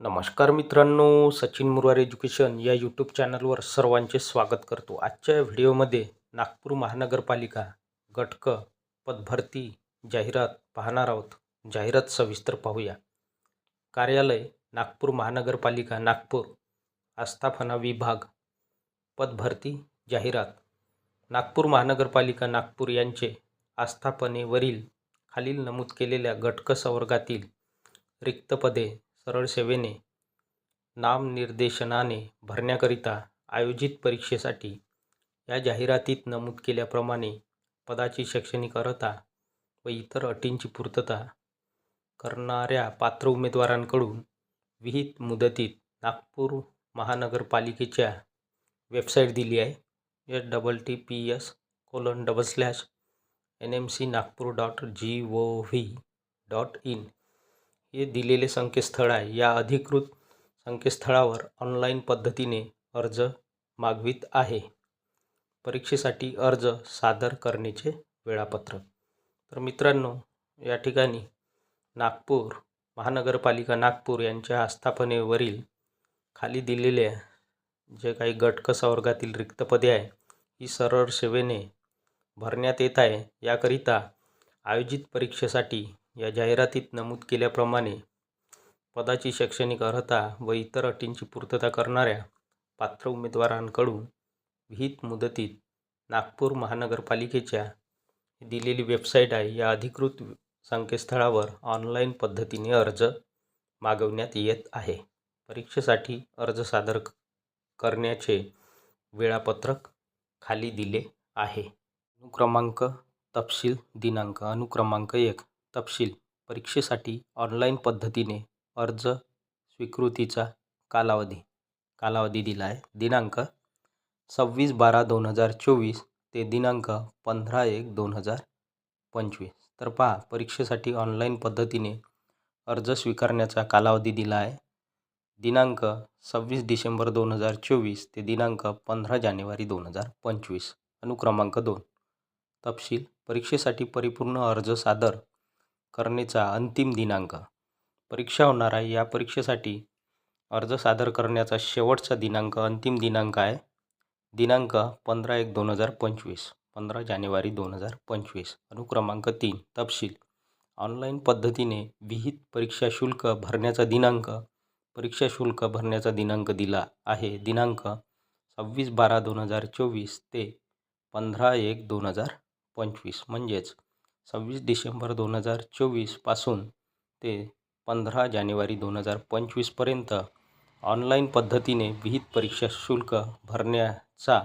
नमस्कार मित्रांनो सचिन मुरवार एज्युकेशन या यूट्यूब चॅनलवर सर्वांचे स्वागत करतो. आजच्या व्हिडिओमध्ये नागपूर महानगरपालिका गटक पदभरती जाहिरात पाहणार आहोत. जाहिरात सविस्तर पाहूया. कार्यालय नागपूर महानगरपालिका नागपूर आस्थापना विभाग पदभरती जाहिरात. नागपूर महानगरपालिका नागपूर यांचे आस्थापनेवरील खालील नमूद केलेल्या गटक संवर्गातील रिक्त पदे सरळ सेवेने नामनिर्देशनाने भरण्याकरिता आयोजित परीक्षेसाठी या जाहिरातीत नमूद केल्याप्रमाणे पदाची शैक्षणिक अर्हता व इतर अटींची पूर्तता करणाऱ्या पात्र उमेदवारांकडून विहित मुदतीत नागपूर महानगरपालिकेच्या वेबसाईट दिली आहे. S double T P S colon double slash N M C Nagpur dot G O V dot in हे दिलेले संकेतस्थळ आहे. या अधिकृत संकेतस्थळावर ऑनलाईन पद्धतीने अर्ज मागवित आहे. परीक्षेसाठी अर्ज सादर करण्याचे वेळापत्रक. तर मित्रांनो या ठिकाणी नागपूर महानगरपालिका नागपूर यांच्या आस्थापनेवरील खाली दिलेल्या जे काही गटक संवर्गातील रिक्त पदे आहे ही सरळ सेवेने भरण्यात येत आहे. याकरिता आयोजित परीक्षेसाठी या जाहिरातीत नमूद केल्याप्रमाणे पदाची शैक्षणिक अर्हता व इतर अटींची पूर्तता करणाऱ्या पात्र उमेदवारांकडून विहित मुदतीत नागपूर महानगरपालिकेच्या दिलेली वेबसाईट आहे. या अधिकृत संकेतस्थळावर ऑनलाईन पद्धतीने अर्ज मागवण्यात येत आहे. परीक्षेसाठी अर्ज सादर करण्याचे वेळापत्रक खाली दिले आहे. अनुक्रमांक तपशील दिनांक अनुक्रमांक एक. तपशील परीक्षेसाठी ऑनलाईन पद्धतीने अर्ज स्वीकृतीचा कालावधी कालावधी दिला आहे दिनांक सव्वीस बारा दोन हजार चोवीस ते दिनांक पंधरा एक दोन हजार पंचवीस. तर पहा परीक्षेसाठी ऑनलाईन पद्धतीने अर्ज स्वीकारण्याचा कालावधी दिला आहे दिनांक सव्वीस डिसेंबर दोन हजार चोवीस ते दिनांक पंधरा जानेवारी दोन हजार पंचवीस. अनुक्रमांक दोन. तपशील परीक्षेसाठी परिपूर्ण अर्ज सादर करण्याचा अंतिम दिनांक. परीक्षा होणार आहे या परीक्षेसाठी अर्ज सादर करण्याचा शेवटचा दिनांक अंतिम दिनांक आहे. दिनांक पंधरा एक दोन हजार पंचवीस. पंधरा जानेवारी दोन हजार पंचवीस. अनुक्रमांक तीन. तपशील. ऑनलाईन पद्धतीने विहित परीक्षा शुल्क भरण्याचा दिनांक परीक्षा शुल्क भरण्याचा दिनांक दिला आहे. दिनांक सव्वीस बारा दोन हजार चोवीस ते पंधरा एक दोन हजार पंचवीस. म्हणजेच सव्वीस डिसेंबर दोन हजार चोवीसपासून ते पंधरा जानेवारी दोन हजार पंचवीसपर्यंत ऑनलाईन पद्धतीने विहित परीक्षा शुल्क भरण्याचा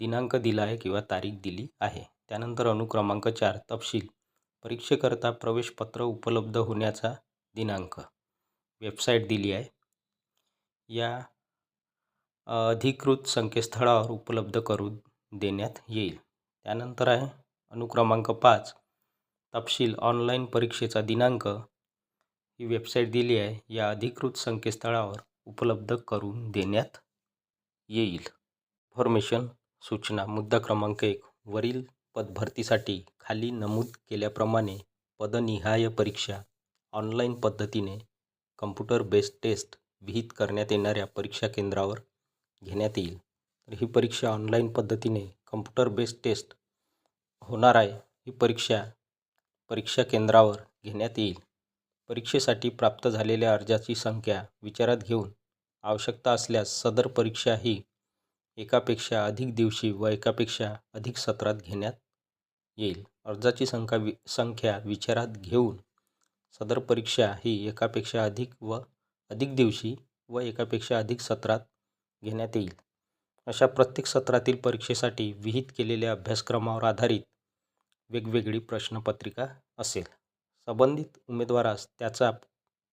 दिनांक दिला आहे किंवा तारीख दिली आहे. त्यानंतर अनुक्रमांक चार तपशील परीक्षेकरता प्रवेशपत्र उपलब्ध होण्याचा दिनांक वेबसाईट दिली आहे. या अधिकृत संकेतस्थळावर उपलब्ध करून देण्यात येईल. त्यानंतर आहे अनुक्रमांक पाच तपशील ऑनलाईन परीक्षेचा दिनांक ही वेबसाईट दिली आहे. या अधिकृत संकेतस्थळावर उपलब्ध करून देण्यात येईल. फॉर्मेशन सूचना मुद्दा क्रमांक एक. वरील पदभरतीसाठी खाली नमूद केल्याप्रमाणे पदनिहाय परीक्षा ऑनलाईन पद्धतीने कम्प्युटर बेस्ड टेस्ट विहित करण्यात येणाऱ्या परीक्षा केंद्रावर घेण्यात येईल. तर ही परीक्षा ऑनलाईन पद्धतीने कम्प्युटर बेस्ड टेस्ट होणार आहे. ही परीक्षा परीक्षा केंद्रावर घेण्यात येईल. परीक्षेसाठी प्राप्त झालेल्या अर्जाची संख्या विचारात घेऊन आवश्यकता असल्यास सदर परीक्षा ही एकापेक्षा अधिक दिवशी व एकापेक्षा अधिक सत्रात घेण्यात येईल. अर्जाची संख्या वि संख्या विचारात घेऊन सदर परीक्षा ही एकापेक्षा अधिक व अधिक दिवशी व एकापेक्षा अधिक सत्रात घेण्यात येईल. अशा प्रत्येक सत्रातील परीक्षेसाठी विहित केलेल्या अभ्यासक्रमावर आधारित वेगवेगळी प्रश्नपत्रिका असेल. संबंधित उमेदवारास त्याचा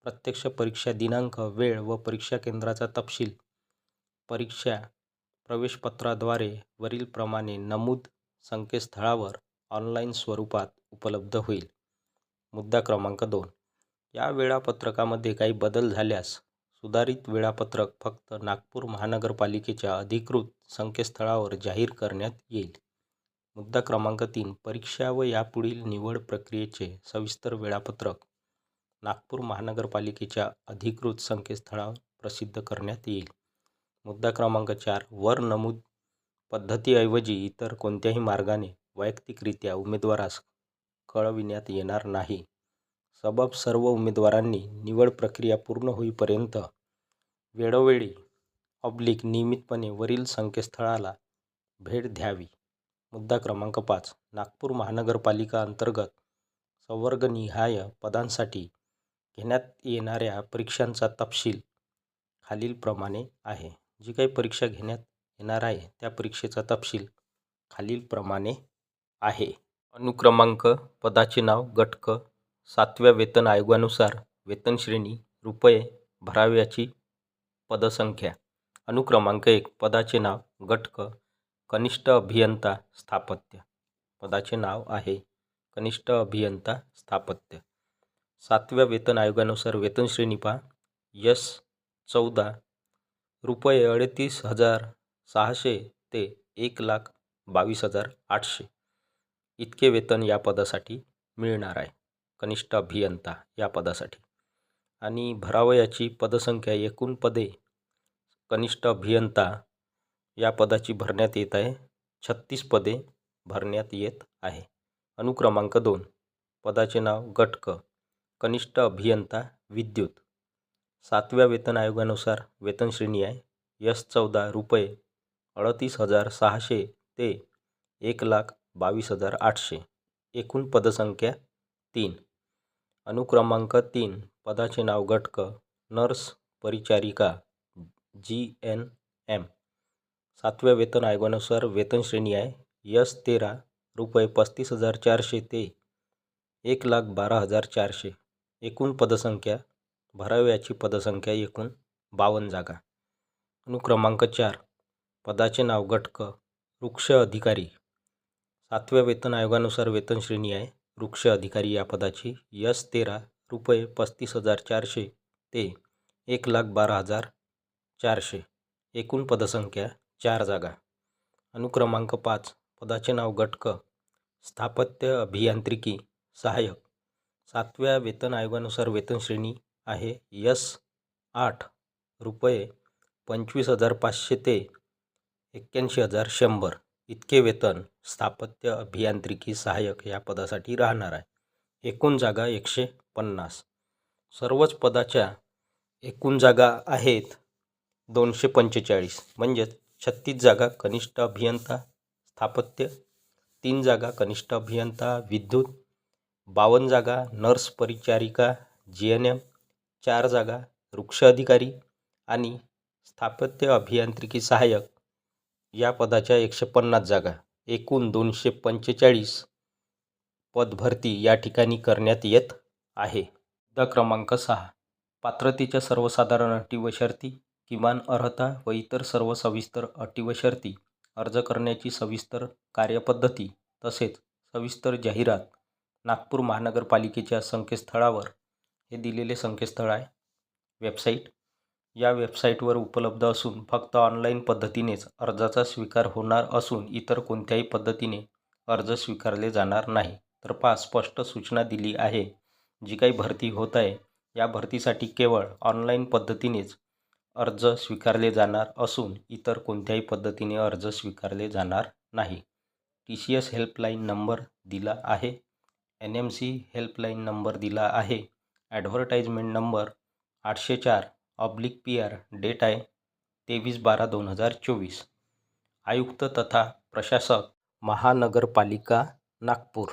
प्रत्यक्ष परीक्षा दिनांक वेळ व परीक्षा केंद्राचा तपशील परीक्षा प्रवेशपत्राद्वारे वरीलप्रमाणे नमूद संकेतस्थळावर ऑनलाईन स्वरूपात उपलब्ध होईल. मुद्दा क्रमांक दोन. या वेळापत्रकामध्ये काही बदल झाल्यास सुधारित वेळापत्रक फक्त नागपूर महानगरपालिकेच्या अधिकृत संकेतस्थळावर जाहीर करण्यात येईल. मुद्दा क्रमांक तीन परीक्षा व यापुढील निवड प्रक्रियेचे सविस्तर वेळापत्रक. नागपूर महानगरपालिकेच्या अधिकृत संकेतस्थळावर प्रसिद्ध करण्यात येईल. मुद्दा क्रमांक चार वर नमूद पद्धतीऐवजी इतर कोणत्याही मार्गाने वैयक्तिकरित्या उमेदवारास कळविण्यात येणार नाही. सबब सर्व उमेदवारांनी निवड प्रक्रिया पूर्ण होईपर्यंत वेळोवेळी ऑब्लिक नियमितपणे वरील संकेतस्थळाला भेट द्यावी. मुद्दा क्रमांक पाच. नागपूर महानगरपालिका अंतर्गत संवर्गनिहाय पदांसाठी घेण्यात येणाऱ्या परीक्षांचा तपशील खालीलप्रमाणे आहे. जी काही परीक्षा घेण्यात येणार आहे त्या परीक्षेचा तपशील खालीलप्रमाणे आहे. अनुक्रमांक पदाचे नाव गटक सातव्या वेतन आयोगानुसार वेतनश्रेणी रुपये भराव्याची पदसंख्या. अनुक्रमांक एक पदाचे नाव गटक कनिष्ठ अभियंता स्थापत्य. पदाचे नाव आहे कनिष्ठ अभियंता स्थापत्य. सातव्या वेतन आयोगानुसार वेतनश्रेणी पहा. यस चौदा रुपये अडतीस हजार सहाशे ते एक लाख बावीस हजार आठशे. इतके वेतन या पदासाठी मिळणार आहे. कनिष्ठ अभियंता या पदासाठी. आणि भरावयाची पदसंख्या एकूण पदे कनिष्ठ अभियंता या पदाची भरण्यात येत आहे. छत्तीस पदे भरण्यात येत आहे. अनुक्रमांक दोन. पदाचे नाव गटक. कनिष्ठ अभियंता विद्युत. सातव्या वेतन आयोगानुसार वेतनश्रेणी आहे. यस चौदा रुपये अडतीस हजार सहाशे ते एक लाख बावीस हजार आठशे. एकूण पदसंख्या तीन. अनुक्रमांक तीन. पदाचे नाव गटक. नर्स परिचारिका. G N M. सातव्या वेतन आयोगानुसार वेतन श्रेणी आहे. यस तेरा रुपये पस्तीस हजार चारशे ते एक लाख बारा हजार चारशे. एकूण पदसंख्या भराव्याची पदसंख्या एकूण बावन्न जागा. अनुक्रमांक चार पदाचे नाव गटक वृक्ष अधिकारी. सातव्या वेतन आयोगानुसार वेतन श्रेणी आहे. वृक्ष अधिकारी या पदाची यस तेरा रुपये पस्तीस हजार चारशे ते एक लाख बारा हजार चारशे. एकूण पदसंख्या चार जागा. अनुक्रमांक पाच पदाचे नाव गटक स्थापत्य अभियांत्रिकी सहाय्यक. सातव्या वेतन आयोगानुसार वेतनश्रेणी आहे यस आठ रुपये पंचवीस हजार पाचशे ते एक्क्याऐंशी हजार शंभर. इतके वेतन स्थापत्य अभियांत्रिकी सहाय्यक या पदासाठी राहणार आहे. एकूण जागा एकशे पन्नास. सर्वच पदाच्या एकूण जागा आहेत दोनशे पंचेचाळीस. म्हणजेच छत्तीस जागा कनिष्ठ अभियंता स्थापत्य तीन जागा कनिष्ठ अभियंता विद्युत बावन्न जागा नर्स परिचारिका जी एन एम चार जागा वृक्ष अधिकारी आणि स्थापत्य अभियांत्रिकी सहाय्यक. या पदाच्या एकशे पन्नास जागा एकूण दोनशे पंचेचाळीस पदभरती या ठिकाणी करण्यात येत आहे. मुद्दा क्रमांक सहा पात्रतेच्या सर्वसाधारण अटी व शर्ती किमान अर्हता व इतर सर्व सविस्तर अटी व शर्ती अर्ज करण्याची सविस्तर कार्यपद्धती तसेच सविस्तर जाहिरात नागपूर महानगरपालिकेच्या संकेतस्थळावर हे दिलेले संकेतस्थळ आहे. वेबसाईट. या वेबसाईटवर उपलब्ध असून फक्त ऑनलाईन पद्धतीनेच अर्जाचा स्वीकार होणार असून इतर कोणत्याही पद्धतीने अर्ज स्वीकारले जाणार नाही. तर पाच स्पष्ट सूचना दिली आहे. जी काही भरती होत आहे या भरतीसाठी केवळ ऑनलाईन पद्धतीनेच अर्ज स्वीकारले जाणार असून इतर कोणत्याही पद्धतीने अर्ज स्वीकारले जाणार नाही. T C S helpline number दिला आहे. N M C helpline number दिला आहे. ॲडव्हर्टाईजमेंट नंबर आठशे चार ऑब्लिक पी आर डेट आहे. तेवीस बारा दोन हजार चोवीस. आयुक्त तथा प्रशासक महानगरपालिका नागपूर.